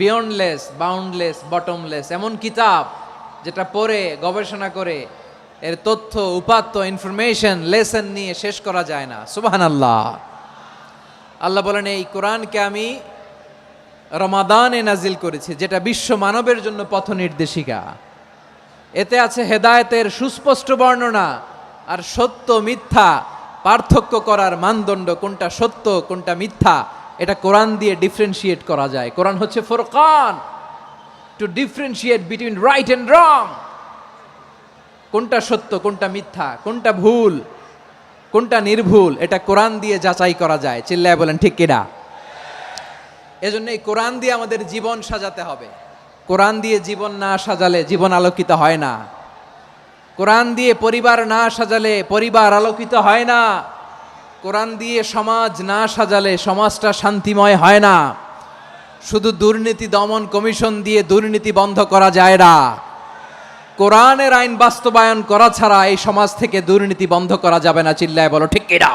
Beyondless boundless bottomless এমন কিতাব যেটা পড়ে, গবেষণা করে, এর তথ্য, উপাত্ত ইনফরমেশন লেসন নিয়ে শেষ করা যায় না। সুবাহান আল্লাহ আল্লাহ বলেন, এই কোরআনকে আমি রমাদানে নাজিল করেছি, যেটা বিশ্ব মানবের জন্য পথ নির্দেশিকা। এতে আছে হেদায়েতের সুস্পষ্ট বর্ণনা আর সত্য মিথ্যা পার্থক্য করার মানদণ্ড, কোনটা সত্য, কোনটা মিথ্যা। এটা কোরআন দিয়ে ডিফারেন্সিয়েট করা যায়। কোরআন হচ্ছে Furqan. To differentiate between right and wrong কোনটা সত্য, কোনটা মিথ্যা, কোনটা ভুল, কোনটা নির্ভুল, এটা কোরআন দিয়ে যাচাই করা যায়। চিল্লায় বলেন, ঠিক কিনা এজন্য এই কোরআন দিয়ে আমাদের জীবন সাজাতে হবে। কোরআন দিয়ে জীবন না সাজালে জীবন আলোকিত হয় না। কোরআন দিয়ে পরিবার না সাজালে পরিবার আলোকিত হয় না। কোরআন দিয়ে সমাজ না সাজালে সমাজটা শান্তিময় হয় না। শুধু দুর্নীতি দমন কমিশন দিয়ে দুর্নীতি বন্ধ করা যায় না। কোরআনের আইন বাস্তবায়ন করা ছাড়া এই সমাজ থেকে দুর্নীতি বন্ধ করা যাবে না, চিল্লায় বলো, ঠিক কিনা?